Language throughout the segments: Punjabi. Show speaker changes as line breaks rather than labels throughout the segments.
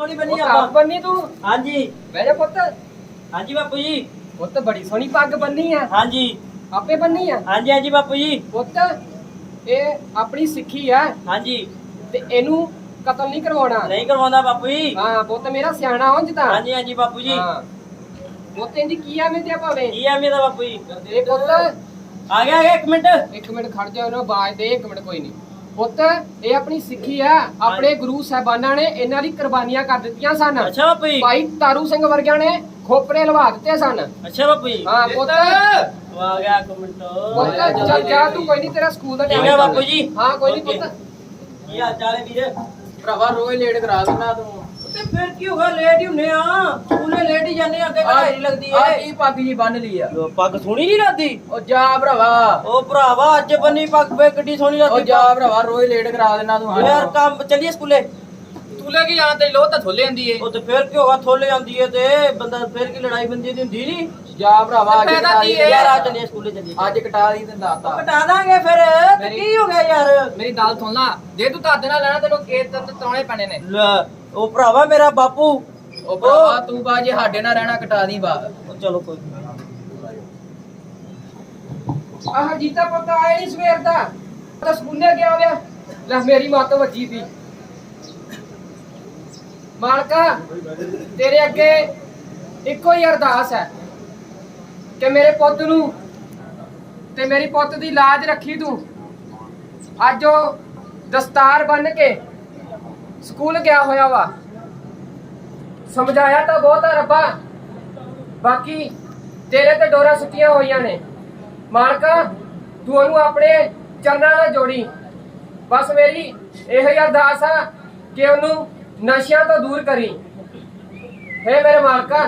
ਸੋਹਣੀ ਬਣੀ ਆਪਾਂ।
ਕੱਪ ਬੰਨੀ ਤੂੰ।
ਹਾਂਜੀ।
ਬਹਿ ਜਾ ਪੁੱਤ।
ਹਾਂਜੀ ਬਾਪੂ ਜੀ।
ਪੁੱਤ ਬੜੀ ਸੋਹਣੀ ਪੱਗ ਬੰਨੀ ਆ।
ਹਾਂਜੀ।
ਆਪੇ ਬੰਨੀ ਆ।
ਹਾਂਜੀ ਹਾਂਜੀ ਬਾਪੂ ਜੀ।
ਪੁੱਤ ਇਹ ਆਪਣੀ ਸਿੱਖੀ ਆ।
ਹਾਂਜੀ।
ਤੇ ਇਹਨੂੰ ਕਤਲ ਨਹੀਂ ਕਰਵਾਉਣਾ।
ਨਹੀਂ ਕਰਵਾਉਂਦਾ ਬਾਪੂ ਜੀ।
ਹਾਂ ਪੁੱਤ ਮੇਰਾ ਸਿਆਣਾ ਹੋ ਜਿੱਦਾਂ
ਹਾਂਜੀ ਹਾਂਜੀ ਬਾਪੂ ਜੀ।
ਹਾਂ। ਪੁੱਤ ਇਹਦੀ ਕੀ ਆ ਮੈਂ ਤੇ ਭਾਵੇਂ?
ਕੀ ਆ ਮੇਰਾ ਬਾਪੂ ਜੀ?
ਇਹ ਪੁੱਤ।
ਆ ਗਿਆ ਆ ਗਿਆ ਇੱਕ ਮਿੰਟ।
ਇੱਕ ਮਿੰਟ ਖੜ ਜਾ ਉਹਨੂੰ ਆਵਾਜ਼ ਦੇ ਇੱਕ ਮਿੰਟ ਕੋਈ ਨਹੀਂ। ਪੁੱਤ ਇਹ ਆਪਣੀ ਸਿੱਖੀ ਆ। ਆਪਣੇ ਗੁਰੂ ਸਾਹਿਬਾਨਾਂ ਨੇ ਇਹਨਾਂ ਦੀ ਕੁਰਬਾਨੀਆਂ ਕਰ ਦਿੱਤੀਆਂ ਸਨ।
ਅੱਛਾ ਬਾਪੂ ਜੀ।
ਭਾਈ ਤਾਰੂ ਸਿੰਘ ਵਰਗਿਆਂ ਨੇ ਖੋਪਰੇ ਲਵਾ ਦਿੱਤੇ ਸਨ।
ਅੱਛਾ ਬਾਪੂ ਜੀ।
ਹਾਂ ਪੁੱਤ।
ਆ ਗਿਆ ਇੱਕ ਮਿੰਟ।
ਪੁੱਤ ਚੱਲ ਜਾ ਤੂੰ ਕੋਈ ਨਹੀਂ ਤੇਰਾ ਸਕੂਲ ਦਾ
ਠੀਕ ਹੈ। ਬਾਪੂ ਜੀ।
ਹਾਂ ਕੋਈ ਨਹੀਂ. ਪੁੱਤ।
ਕੀ ਹਾਲ ਚਾਲ ਹੈ ਵੀਰ?
ਭਰਾਵਾ ਰੋਜ਼ ਲੇਟ ਕਰਾ ਦਿੰਦਾ ਤੂੰ।
ਤੇ ਫਿਰ ਕੀ ਹੋਗਾ ਲੇਟ ਹੀ ਹੁੰਨੇ ਆ। ਸਕੂਲੇ ਲੇਟ ਹੀ ਜਾਂਦੇ ਆ ਅੱਗੇ ਕਢਾਈ ਲੱਗਦੀ
ਆ
ਏ
ਕੀ ਪੱਗ ਜੀ ਬੰਨ ਲਈ ਆ?
ਪੱਗ ਸੋਹਣੀ ਨਹੀਂ ਲੱਗਦੀ?
ਉਹ ਜਾ ਭਰਾਵਾ।
ਉਹ ਭਰਾਵਾ ਅੱਜ ਬੰਨੀ ਪੱਗ ਵੇ ਗੱਡੀ ਸੋਹਣੀ
ਉਹ
ਲੱਗਦੀ
ਜਾ ਭਰਾਵਾ ਰੋਜ਼ ਲੇਟ ਕਰਾ ਦਿੰਦਾ ਤੂੰ।
ਉਹ ਯਾਰ ਕੰਮ ਚੱਲੀਏ ਸਕੂਲੇ।
ਤੂੰ ਲੈ ਕੇ ਜਾਣ ਤੇ ਲੋ ਤਾਂ ਥੋਲੇ ਆਂਦੀ ਏ।
ਉਹ ਤੇ ਫਿਰ ਕੀ ਹੋਗਾ ਥੋਲੇ ਜਾਂਦੀ ਏ ਤੇ ਬੰਦਾ ਫਿਰ ਕੀ ਲੜਾਈ ਬੰਦੀ ਦੀ ਹੁੰਦੀ ਨਹੀਂ
ਜਾ ਭਰਾਵਾ ਅੱਜ
ਫਾਇਦਾ ਕੀ ਯਾਰ ਆ ਚੱਲੀਏ ਸਕੂਲੇ ਚੱਲੀਏ।
ਅੱਜ ਕਟਾ ਦੀ ਤੈਨੂੰ ਦੱਸਤਾ
ਕਟਾ ਦਾਂਗੇ ਫਿਰ ਤੇ ਕੀ ਹੋ ਗਿਆ ਯਾਰ?
ਮੇਰੀ ਗੱਲ ਸੁਣ ਲਾ ਜੇ ਤੂੰ ਦਾਦੇ ਨਾਲ ਲੈਣਾ ਤੈਨੂੰ ਕੇਤ ਤੇ ਤਰਾਉਣੇ ਪੈਣੇ ਨੇ।
ਲੈ, ਉਹ ਭਰਾਵਾ ਮੇਰਾ ਬਾਪੂ।
ਉਹ ਭਰਾਵਾ ਤੂੰ ਬਾ ਜੇ ਸਾਡੇ ਨਾਲ ਰਹਿਣਾ ਕਟਾ ਦੀ ਬਾ।
ਉਹ ਚਲੋ ਕੋਈ ਨੀ।
ਆਹ ਜੀਤਾ ਪੁੱਤ ਆਇਆ ਨਹੀਂ ਸਵੇਰ ਦਾ। ਤਾਂ ਸਕੂਲੇ ਗਿਆ ਹੋਇਆ। ਲੈ ਮੇਰੀ ਮੱਤ ਵੱਜੀ ਸੀ। ਮਾਲਕਾ ਤੇਰੇ ਅੱਗੇ ਇੱਕੋ ਹੀ ਅਰਦਾਸ ਹੈ। ਕਿ ਮੇਰੇ ਪੁੱਤ ਨੂੰ ਤੇ ਮੇਰੀ ਪੁੱਤ ਦੀ ਲਾਜ ਰੱਖੀ ਤੂੰ। ਅੱਜ ਉਹ ਦਸਤਾਰ ਬੰਨ ਕੇ ਸਕੂਲ ਗਿਆ ਹੋਇਆ ਵਾ। ਸਮਝਾਇਆ ਤਾਂ ਬਹੁਤ ਆ ਰੱਬਾ। ਬਾਕੀ ਤੇਰੇ ਤੇ ਡੋਰਾ ਸੁੱਕੀਆਂ ਹੋਈਆਂ ਨੇ। ਮਾਲਕਾ, ਤੂੰ ਉਹਨੂੰ ਆਪਣੇ ਚਰਨਾਂ ਨਾਲ ਜੋੜੀ। ਬਸ ਮੇਰੀ ਇਹੋ ਹੀ ਅਰਦਾਸ ਆ ਕਿ ਉਹਨੂੰ ਨਸ਼ਿਆਂ ਤੋਂ ਦੂਰ ਕਰੀ। ਹੈ ਮੇਰੇ ਮਾਲਕਾ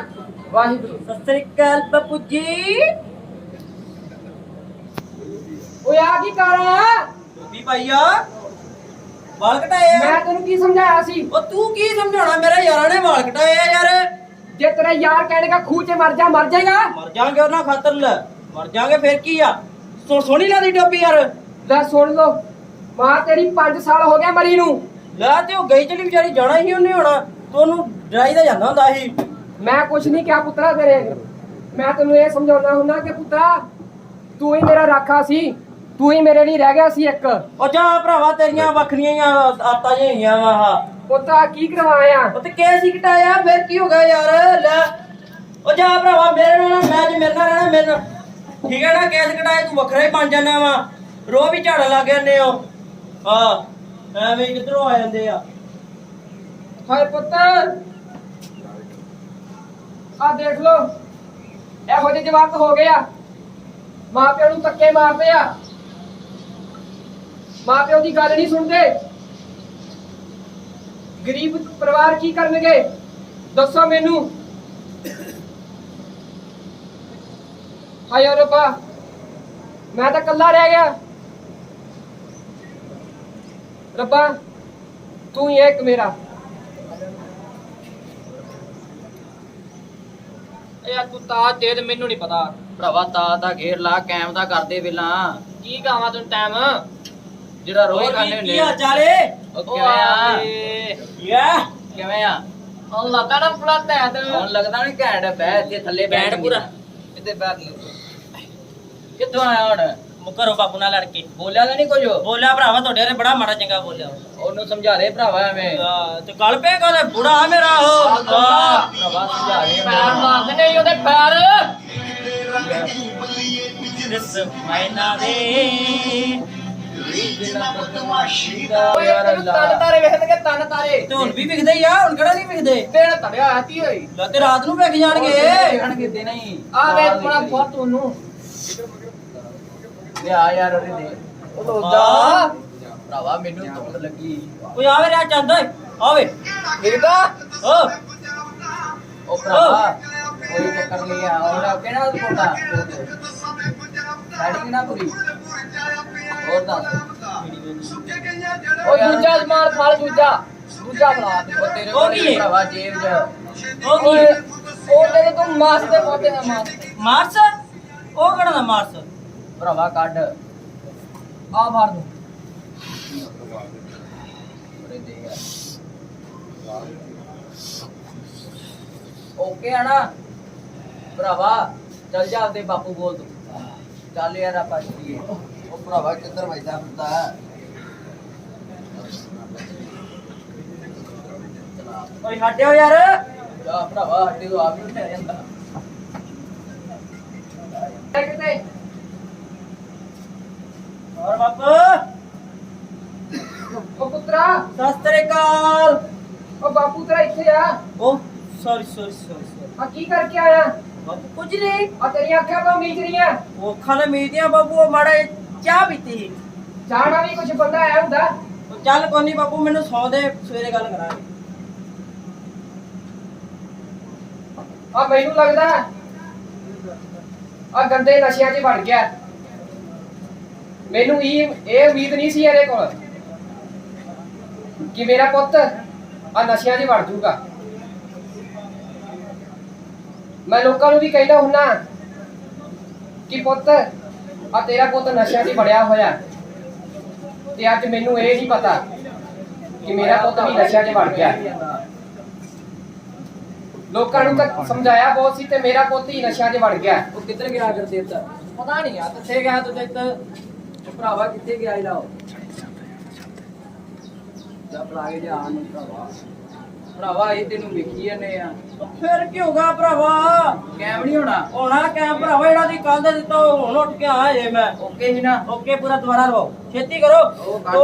ਵਾਹਿਗੁਰੂ।
ਸਤਿ ਸ੍ਰੀ ਅਕਾਲ ਬਾਪੂ ਜੀ।
ਓਏ ਆ ਕੀ ਕਰ ਰਿਹਾ
ਵੀ ਭਾਈਆ ਵਾਲ ਕਟਾਏ ਆ?
ਮੈਂ ਤੈਨੂੰ ਕੀ ਸਮਝਾਇਆ ਸੀ?
ਉਹ ਤੂੰ ਕੀ ਸਮਝਾਉਣਾ? ਮੇਰੇ ਯਾਰਾਂ ਨੇ ਵਾਲ ਕਟਾਏ ਆ ਯਾਰ।
ਜੇ ਤੇਰਾ ਯਾਰ ਕਹਿਣੇਗਾ ਖੂਹ 'ਚ ਮਰ ਜਾ ਮਰ ਜਾਏਗਾ?
ਮਰ ਜਾਾਂਗੇ ਉਹਨਾਂ ਖਾਤਰ ਲੈ। ਮਰ ਜਾਾਂਗੇ ਫਿਰ ਕੀ ਆ? ਸੋ ਸੋਹਣੀ ਲੱਗਦੀ ਟੋਪੀ ਯਾਰ।
ਲੈ ਸੁਣ ਲੋ ਮਾਂ ਤੇਰੀ 5 ਸਾਲ ਹੋ ਗਏ ਮਰੀ ਨੂੰ।
ਲੈ ਤੇ ਉਹ ਗਈ ਚਲੀ ਵਿਚਾਰੀ ਜਾਣਾ ਹੀ ਉਹਨੇ ਹੋਣਾ। ਤੇ ਉਹਨੂੰ ਡਰਾਈ ਦਾ ਜਾਂਦਾ ਹੁੰਦਾ ਸੀ।
ਮੈਂ ਕੁਛ ਨਹੀਂ ਕਿਹਾ ਪੁੱਤਰਾ ਤੇਰੇ। ਮੈਂ ਤੈਨੂੰ ਇਹ ਸਮਝਾਉਣਾ ਹੁੰਦਾ ਕਿ ਪੁੱਤਰਾ ਤੂੰ ਹੀ ਮੇਰਾ ਰਾਖਾ ਸੀ ਤੂੰ ਹੀ ਮੇਰੇ ਲਈ ਰਹਿ ਗਿਆ ਸੀ ਇੱਕ।
ਉਹ ਜਾ ਭਰਾਵਾ ਤੇਰੀਆਂ ਵੱਖਰੀਆਂ ਹੀ ਆ- ਆਦਤਾਂ ਜਿਹੀਆਂ ਵਾ
ਪੁੱਤਾ ਕੀ ਕਰਵਾਇਆ
ਉਹ ਤੇ ਕੇਸ ਹੀ ਕਟਾਇਆ ਫਿਰ ਕੀ ਹੋ ਗਿਆ ਯਾਰ ਲੈ। ਉਹ ਜਾ ਭਰਾਵਾ ਮੇਰੇ ਨਾਲ ਮੈਂ ਜੇ ਮੇਰੇ ਨਾਲ ਰਹਿਣਾ ਮੇਰੇ ਨਾਲ। ਠੀਕ ਹੈ ਨਾ ਕੇਸ ਕਟਾਏ ਤੂੰ ਵੱਖਰਾ ਹੀ ਬਣ ਜਾਣਾ ਵਾ। ਰੋ ਵੀ ਝਾੜਨ ਲੱਗ ਜਾਂਦੇ ਹੋ। ਹਾਂ ਐਵੇਂ ਕਿੱਧਰੋਂ ਆ ਜਾਂਦੇ ਆ।
ਹਾਏ ਪੁੱਤ ਆ ਦੇਖ ਲੋ ਇਹੋ ਜਿਹੇ ਜਵਾਕ ਹੋ ਗਏ ਆ। ਮਾਂ ਪਿਓ ਨੂੰ ਧੱਕੇ ਮਾਰਦੇ ਆ। ਮਾਂ ਪਿਓ ਦੀ ਗੱਲ ਨਹੀਂ ਸੁਣਦੇ। ਗਰੀਬ ਪਰਿਵਾਰ ਕੀ ਕਰਨਗੇ? ਦੱਸੋ ਮੈਨੂੰ। ਹਾਏ ਰੱਬਾ, ਮੈਂ ਤਾਂ ਕੱਲਾ ਰਹਿ ਗਿਆ। ਰੱਬਾ, ਤੂੰ ਹੀ ਹੈ ਇੱਕ ਮੇਰਾ।
ਯਾਰ ਤੂੰ ਤਾਜ ਦੇ ਤੇ ਮੈਨੂੰ ਨਹੀਂ ਪਤਾ। ਭਰਾਵਾ ਤਾਜ ਦਾ ਘੇਰ ਲਾ ਕੈਮ ਦਾ ਕਰਦੇ ਵੇਲਾਂ। ਕੀ ਗਾਵਾਂ ਤੈਨੂੰ ਟਾਈਮ ਜਿਹੜਾ ਰੋਜ਼
ਵੀ
ਹੁੰਦੇ
ਕੀ ਹਾਲ ਚਾਲ ਏ?
ਉਹ ਕਿਵੇਂ ਆ?
ਯਾ
ਕਿਵੇਂ ਆ? ਲੱਗਦਾ ਨਾ ਪੂਰਾ ਤੈ ਤੇ ਹੁਣ ਲੱਗਦਾ ਨਹੀਂ ਘੈਂਟ ਬਹਿ ਇੱਥੇ ਥੱਲੇ ਬੈਠ
ਪੂਰਾ।
ਇੱਥੇ ਬੈਠ ਲੈ ਕਿੱਥੋਂ ਆਇਆ ਹੁਣ?
ਮੁਕਰੋ ਬਾਪੂ ਨਾਲ ਲੜ ਕੇ।
ਬੋਲਿਆ ਤਾਂ ਨਹੀਂ ਕੁਝ?
ਬੋਲਿਆ ਭਰਾਵਾ ਤੁਹਾਡੇ ਨੇ ਬੜਾ ਮਾੜਾ ਚੰਗਾ ਬੋਲਿਆ।
ਉਹਨੂੰ ਸਮਝਾ ਦੇ ਭਰਾਵਾ ਐਵੇਂ।
ਆ, ਤੇ ਗੱਲ ਪੇ ਕਹਿੰਦੇ ਬੁੜਾ ਆ ਮੇਰਾ ਉਹ।
ਭਰਾਵਾ ਸਮਝਾ ਦੇ ਪੈਰ ਮਾਰਦੇ ਨੇ ਉਹਦੇ ਪੈਰ।
ਦਿਸ ਮੈਨਾ ਦੇ
ਓਏ ਤੈਨੂੰ ਤਨ ਤਾਰੇ ਵੇਖਣਗੇ ਤਨ ਤਾਰੇ?
ਤੇ ਹੁਣ ਵੀ ਵਿਖਦੇ ਹੀ ਆ ਹੁਣ ਕਿਹੜਾ ਨਹੀਂ ਵਿਖਦੇ?
ਦਿਨ ਤੜਿਆ ਆਤੀ ਹੋਈ
ਲੈ ਤੇ ਰਾਤ ਨੂੰ ਵਿਖ ਜਾਣਗੇ।
ਜਾਣਗੇ ਦੇ ਨਹੀਂ।
ਆ ਵੇ ਬੜਾ ਬਹੁਤ ਉਹਨੂੰ।
ਲਿਆ ਯਾਰ ਉਹਦੇ ਦੇ। ਉਹ ਲੋਦਾ ਭਰਾਵਾ ਮੈਨੂੰ ਧੁੱਪ ਲੱਗੀ।
ਓਏ ਆਵੇ ਰਿਆ ਚੰਦ ਓਏ ਆਵੇ।
ਵੀਰਦਾ
ਓ
ਉਹ ਭਰਾਵਾ ਕੋਈ ਚੱਕਰ ਨਹੀਂ ਆ। ਉਹ ਕਿਹੜਾ ਕੋਟਾ ਸਾਡੀ ਨਾ ਪੂਰੀ ਹੋਰ ਦੱਸ।
ਉਹ ਦੂਜਾ ਸਮਾਨ ਫਲ ਦੂਜਾ। ਦੂਜਾ ਬਣਾ ਦੇ
ਉਹ ਤੇਰੇ ਕੋਲ? ਭਰਾਵਾ ਜੇਬ 'ਚ।
ਉਹ ਕੀ
ਉਹ ਤੇ ਤੂੰ ਮਾਸ ਦੇ ਪੋਤੇ ਨਾ ਮਾਸ
ਮਾਰਸ ਉਹ ਕਿਹੜਾ ਦਾ ਮਾਰਸ
ਭਰਾਵਾ ਕੱਢ।
ਆ ਮਾਰ ਦੋ।
ਉਹਦੇ ਦੇ ਯਾਰ ਓਕੇ ਆ ਨਾ। ਭਰਾਵਾ ਚੱਲ ਜਾ ਆਪਦੇ ਬਾਪੂ ਬੋਲ ਤੂੰ। ਚੱਲ ਯਾਰ ਆਪਾਂ ਚੱਲੀਏ।
ਉਹ ਭਰਾਵਾ ਕਿੱਧਰ ਵੱਜਦਾ ਫਿਰਦਾ?
ਓਏ ਹਟਿਓ ਯਾਰ।
ਜਾ ਭਰਾਵਾ ਤੋਂ ਆਪ ਹੀ ਉੱਠਿਆ ਜਾਂਦਾ
ਕਿਤੇ
ਹੋਰ ਬਾਪੂ।
ਉਹ ਪੁੱਤਰਾ।
ਸਤਿ ਸ੍ਰੀ ਅਕਾਲ।
ਉਹ ਬਾਪੂ ਤੇਰਾ ਇੱਥੇ ਆ।
ਉਹ ਸੌਰੀ ਸੌਰੀ ਸੌਰੀ
ਆ ਕੀ ਕਰਕੇ ਆਇਆ?
ਬਾਪੂ ਕੁਝ ਨਹੀਂ।
ਆ ਤੇਰੀਆਂ ਅੱਖਾਂ ਤੋਂ ਮੀਚ ਰਹੀਆਂ?
ਉਹ ਖਾਣਾ ਮੀਦੀਆਂ ਬਾਪੂ ਉਹ ਮਾੜਾ ਜਿਹਾ ਚਾਹ ਪੀਤੀ ਸੀ।
ਜਾਣਾ ਵੀ ਕੁਝ ਬੰਦਾ ਆਇਆ ਹੁੰਦਾ?
ਉਹ ਚੱਲ ਕੋਈ ਨਹੀਂ ਬਾਪੂ ਮੈਨੂੰ ਸੌ ਦੇ ਸਵੇਰੇ ਗੱਲ ਕਰਾਂਗੇ।
ਆ ਮੈਨੂੰ ਲੱਗਦਾ ਆ ਗੰਦੇ ਨਸ਼ਿਆਂ 'ਚ ਵੜ ਗਿਆ। ਮੈਨੂੰ ਇਹ ਇਹ ਉਮੀਦ ਨਹੀਂ ਸੀ ਇਹਦੇ ਕੋਲ ਕਿ ਮੇਰਾ ਪੁੱਤ ਆ ਨਸ਼ਿਆਂ 'ਚ ਵੜ ਜਾਊਗਾ। ਮੈਂ ਲੋਕਾਂ ਨੂੰ ਵੀ ਕਹਿੰਦਾ ਹੁੰਨਾ ਕਿ ਪੁੱਤ, ਆ ਤੇਰਾ ਪੁੱਤ ਨਸ਼ਿਆਂ 'ਚ ਵੜਿਆ ਹੋਇਆ। ਤੇ ਅੱਜ ਮੈਨੂੰ ਇਹ ਨਹੀਂ ਪਤਾ ਕਿ ਮੇਰਾ ਪੁੱਤ ਵੀ ਨਸ਼ਿਆਂ 'ਚ ਵੜ ਗਿਆ। ਲੋਕਾਂ ਨੂੰ ਤਾਂ ਸਮਝਾਇਆ ਬਹੁਤ ਸੀ ਤੇ ਮੇਰਾ ਪੁੱਤ ਹੀ ਨਸ਼ਿਆਂ 'ਚ ਵੜ ਗਿਆ।
ਉਹ ਕਿੱਧਰ ਗਿਆ ਕਰ ਦਿੱਤਾ ਪਤਾ ਨਹੀਂ ਆ ਕਿੱਥੇ ਗਿਆ ਤੂੰ ਤੇ ਭਰਾਵਾ ਕਿੱਥੇ ਗਿਆ ਇਹਦਾ? ਜਾ ਕੇ ਜਾ ਨੂੰ ਭਰਾਵਾ। ਭਰਾਵਾ ਇਹ ਤੈਨੂੰ ਵੇਖੀ ਜਾਂਦੇ ਆ।
ਫਿਰ ਕੀ ਹੋਗਾ ਭਰਾਵਾ?
ਕੈਮ ਨਹੀਂ ਹੋਣਾ?
ਹੋਣਾ ਕਿਆ ਭਰਾਵਾ ਜਿਹੜਾ ਦੀ ਕੱਲ ਦੇ ਦਿੱਤਾ ਉਹ ਹੁਣ ਉੱਠ ਕੇ ਆਇਆ ਜੇ ਮੈਂ।
ਓਕੇ ਸੀ ਨਾ।
ਓਕੇ ਪੂਰਾ ਦੁਬਾਰਾ ਰੋ ਛੇਤੀ ਕਰੋ।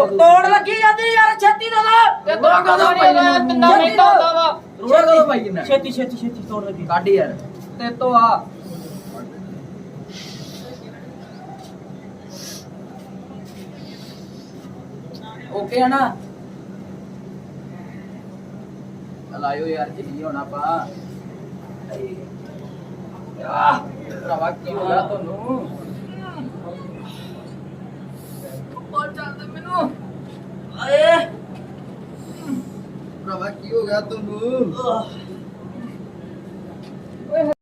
ਤੋੜ ਲੱਗੀ ਜਾਂਦੀ ਯਾਰ ਛੇਤੀ ਦਾ
ਤੇ ਦੋ ਕਦੋਂ ਨਹੀਂ ਹੋਇਆ ਤਿੰਨਾਂ ਮਿੰਟਾਂ ਦਾ ਵਾ ਰੋੜਾ ਕਦੋਂ ਪਾਈ ਜਨਾ
ਛੇਤੀ ਛੇਤੀ ਛੇਤੀ ਤੋੜ ਲੱਗੀ।
ਕੱਢ ਯਾਰ। ਤੇ ਤੋ ਆ। ਓਕੇ ਆ ਨਾ। ਚਲਾਇਓ ਯਾਰ ਜੀ ਹੋਣਾ ਪਾ ਯਾ ਭਰਾਵਾ ਕੀ ਹੋ ਗਿਆ ਤੁਹਾਨੂੰ? ਬਹੁਤ ਚੱਲਦਾ ਮੈਨੂੰ।
ਆਏ।
ਭਰਾਵਾ ਕੀ ਹੋ ਗਿਆ ਤੁਹਾਨੂੰ?
ਆਹ।